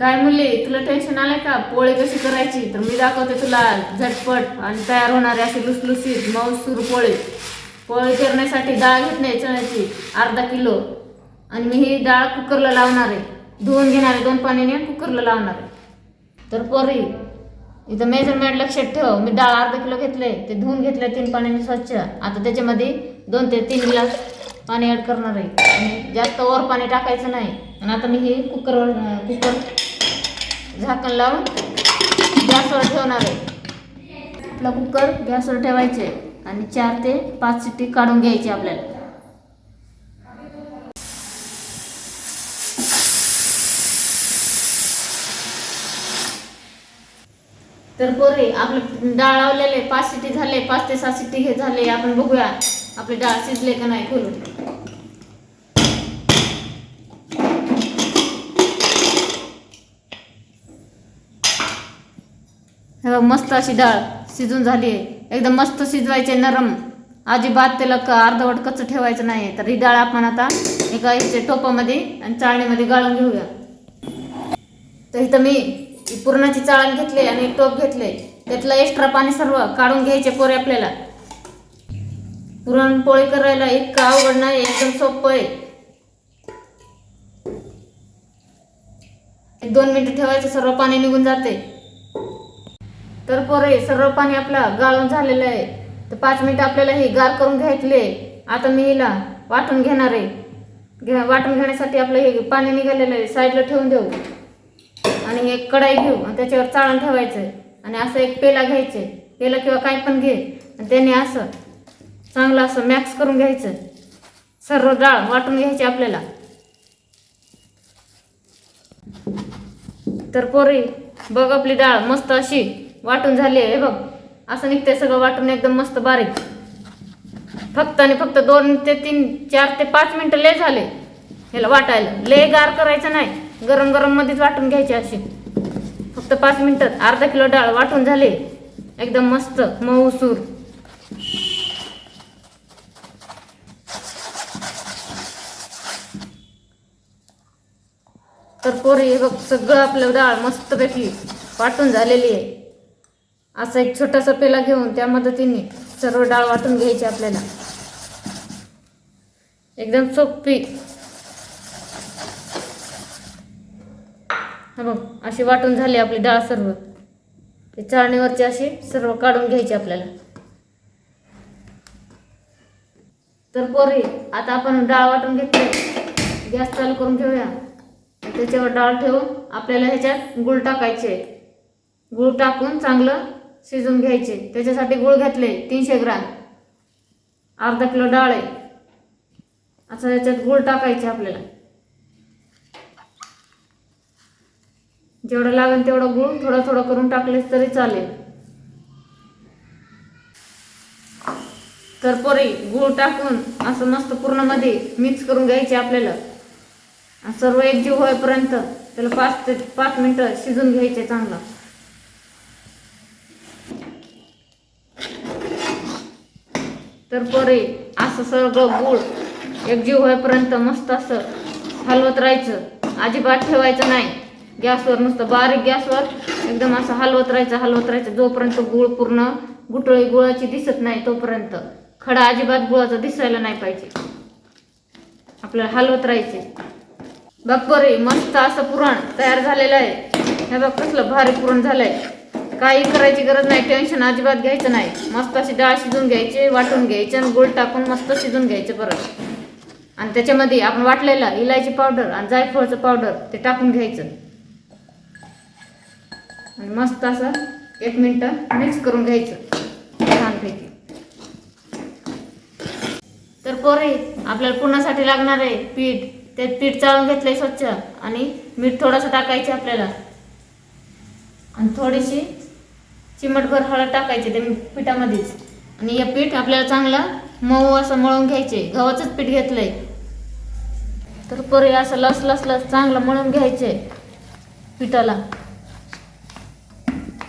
काय मुली तुला टेन्शन आलंय का? पोळी कशी करायची? तर मी दाखवते तुला झटपट आणि तयार होणारे अशी लुसलुसीत मऊसूर पोळी. पोळी करण्यासाठी डाळ घेतली चण्याची अर्धा किलो. आणि मी ही डाळ कुकरला लावणार आहे. धुवून घेणार आहे दोन पाण्याने कुकरला लावणार आहे. तर पोरी इथं मेजरमेंट लक्षात ठेव. मी डाळ अर्धा किलो घेतले ते धुवून घेतले तीन पाण्याने स्वच्छ. आता त्याच्यामध्ये दोन ते तीन ग्लास पाणी ॲड करणार आहे. आणि जास्त वर पाणी टाकायचं नाही आणि आता मी हे कुकरवर कुकर झाकण लावून गॅसवर ठेवणार आहे. आपला कुकर गॅसवर ठेवायचे आणि चार ते पाच सिटी काढून घ्यायची आपल्याला. तर पोरे आपलं डाळ लावलेले पाच सिटी झाले पाच ते सात सिटी हे झाले आपण बघूया. आपली डाळ शिजले का नाही खोलून. मस्त अशी डाळ शिजून झाली आहे. एकदम मस्त शिजवायचे नरम. अजिबात त्याला क अर्धवट कच्चं ठेवायचं नाही तर ही डाळ आपण आता एका ह्याच्या टोपामध्ये आणि चाळणीमध्ये गाळून घेऊया. तर इथं मी पुरणाची चाळण घेतली आणि टोप घेतले. त्यातलं एक्स्ट्रा पाणी सर्व काढून घ्यायचे पोरे आपल्याला. पुरणपोळी करायला इतकं अवघड नाही एकदम सोपं आहे. एक दोन मिनिटं ठेवायचं सर्व पाणी निघून जाते. तर पोरे सर्व पाणी आपलं गाळून झालेलं आहे. तर पाच मिनिटं आपल्याला हे गार करून घ्यायचले आता मी हिला वाटून घेणार आहे. घे वाटून घेण्यासाठी आपलं हे पाणी निघालेलं आहे. साईडला ठेवून देऊ. आणि हे कढाई घेऊ आणि त्याच्यावर चाळण ठेवायचं. आणि असं एक पेला घ्यायचे. पेला किंवा काय पण घे. आणि त्याने असं चांगलं असं मॅक्स करून घ्यायचं. सर्व डाळ वाटून घ्यायची आपल्याला. तर पोरी बघ आपली डाळ मस्त अशी. वाटून झाली आहे हे बघ. असं निघते सगळं वाटून एकदम मस्त बारीक. फक्त आणि फक्त दोन ते तीन चार ते पाच मिनटं लय झाले. ह्याला वाटायला. ले गार करायचं नाही. गरम गरम मध्येच वाटून घ्यायचे असे. फक्त पाच मिनटं. अर्धा किलो डाळ वाटून झाली. एकदम मस्त. मऊसूर तर पोरी हे बघ सगळं आपलं डाळ मस्तपैकी वाटून झालेली आहे. असा एक छोटासा पेला घेऊन त्या मदतीने सर्व डाळ वाटून घ्यायची आपल्याला. एकदम सोपी. हा बघ अशी वाटून झाली आपली डाळ सर्व. ते चाळणीवरची अशी सर्व काढून घ्यायची आपल्याला. तर पोरी आता आपण डाळ वाटून घेतली. गॅस चालू करून घेऊया. त्याच्यावर डाळ ठेवून आपल्याला ह्याच्यात गुळ टाकायचे. गुळ टाकून चांगलं शिजून घ्यायचे. त्याच्यासाठी गुळ घेतले तीनशे ग्राम. अर्धा किलो डाळ आहे. असं याच्यात गुळ टाकायचे आपल्याला. जेवढं लागेल तेवढं गुळ थोडं थोडं करून टाकलेस तरी चालेल. तर पोरी गुळ टाकून असं मस्त पूर्णमध्ये मिक्स करून घ्यायचे आपल्याला. सर्व एकजीव होईपर्यंत त्याला पाच ते पाच मिनिटं शिजून घ्यायचे चांगलं. तर परे असं सगळं गुळ एकजीव होईपर्यंत मस्त असं हलवत राहायचं. अजिबात ठेवायचं नाही. गॅसवर नुसतं बारीक गॅसवर एकदम असं हलवत राहायचं हलवत राहायचं. जोपर्यंत गुळ पूर्ण गुटळी गुळाची दिसत नाही तोपर्यंत खडा अजिबात गुळाचा दिसायला नाही पाहिजे. आपल्याला हलवत राहायचे. बघ परे मस्त असं पुरण तयार झालेलं आहे. हे बघ कसलं भारी पुरण झालंय. काही करायची गरज नाही टेन्शन अजिबात घ्यायचं नाही. मस्त अशी डाळ शिजून घ्यायची वाटून घ्यायची आणि गुळ टाकून मस्त शिजून घ्यायचे परत. आणि त्याच्यामध्ये आपण वाटलेला इलायची पावडर आणि जायफळचं पावडर ते टाकून घ्यायचं. आणि मस्त असं एक मिनटं मिक्स करून घ्यायचं. छानपैकी. तर पोरे आपल्याला पुरणासाठी लागणार आहे पीठ. ते पीठ चाळून घेतलंय स्वच्छ आणि मीठ थोडंसं टाकायचं आपल्याला. आणि थोडीशी चिमटभर हळद टाकायचे ते पिठामध्येच. आणि हे पीठ आपल्याला चांगलं मऊ असं मळून घ्यायचे. गव्हाचंच पीठ घेतलंय. तर पोरे असं लस लस लस चांगलं मळून घ्यायचे पिठाला.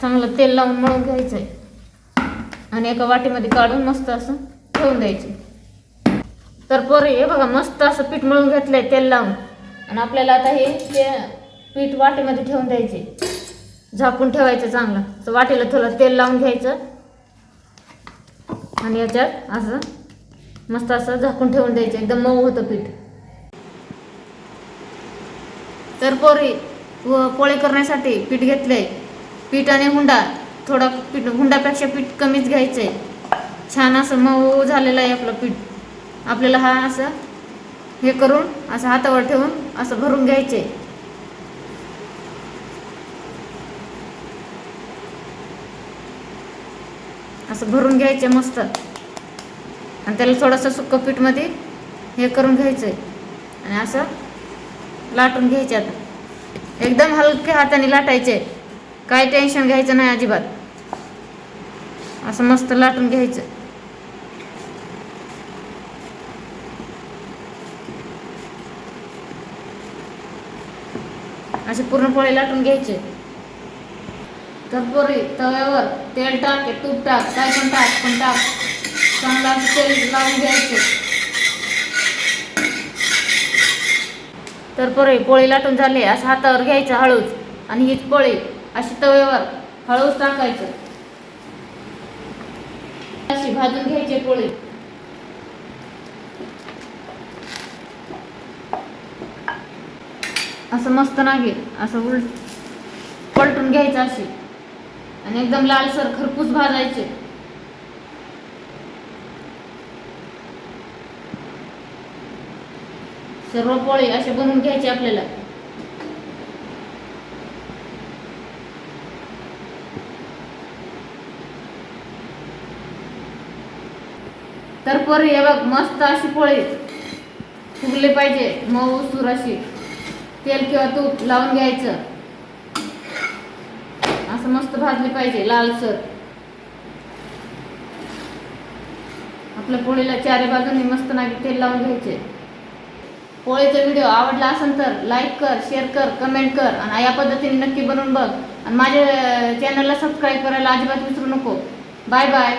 चांगलं तेल लावून मळून घ्यायचंय आणि एका वाटीमध्ये काढून मस्त असं ठेवून द्यायचे. तर पोरे हे बघा मस्त असं पीठ मळून घेतलंय तेल लावून. आणि आपल्याला आता हे ते पीठ वाटीमध्ये ठेवून द्यायचे. झाकून ठेवायचं चांगलं. तर वाटेला थोडं तेल लावून घ्यायचं. आणि याच्यात असं मस्त असं झाकून ठेवून द्यायचं. एकदम मऊ होतं पीठ. तर पोरी व पोळे करण्यासाठी पीठ घेतले. पीठ आणि हुंडा. थोडा पीठ हुंडापेक्षा पीठ कमीच घ्यायचं आहे छान असं मऊ झालेलं आहे आपलं पीठ. आपल्याला हा असं हे करून असं हातावर ठेवून असं भरून घ्यायचे असं भरून घ्यायचं मस्त. आणि त्याला थोडंसं सुक्कं पीठमध्ये हे करून घ्यायचं आहे आणि असं लाटून घ्यायचे आता. एकदम हलक्या हाताने लाटायचे. काय टेन्शन घ्यायचं नाही अजिबात. असं मस्त लाटून घ्यायचं. असे पूर्ण पोळे लाटून घ्यायचे. तर तव्यावर तेल टाक तूप टाक काय पण टाक पण टाक. चांगला तेल लावून घ्यायचं. तर पोळी पोळी लाटून झाली. असं हातावर घ्यायचं हळूच. आणि हीच पोळी अशी तव्यावर हळूच टाकायचं. अशी भाजून घ्यायची पोळी. असं मस्त नाही असं उलट पलटून घ्यायचं अशी. आणि एकदम लालसर खरपूस भाजायचे. सर्व पोळी असे बनवून घ्यायचे आपल्याला. तर पोरी हे बघ मस्त अशी पोळी. फुगली पाहिजे मऊ सूर अशी तेल किंवा तूप लावून घ्यायचं. असं मस्त भाजली पाहिजे लालसर आपल्या पोळीला चारी बाजूने मस्त नागी तेल लावून घ्यायचे. पोळीचा व्हिडिओ आवडला असेल तर लाईक कर शेअर कर कमेंट कर आणि या पद्धतीने नक्की बनवून बघ. आणि माझ्या चॅनलला सबस्क्राईब करायला अजिबात विसरू नको. Bye bye.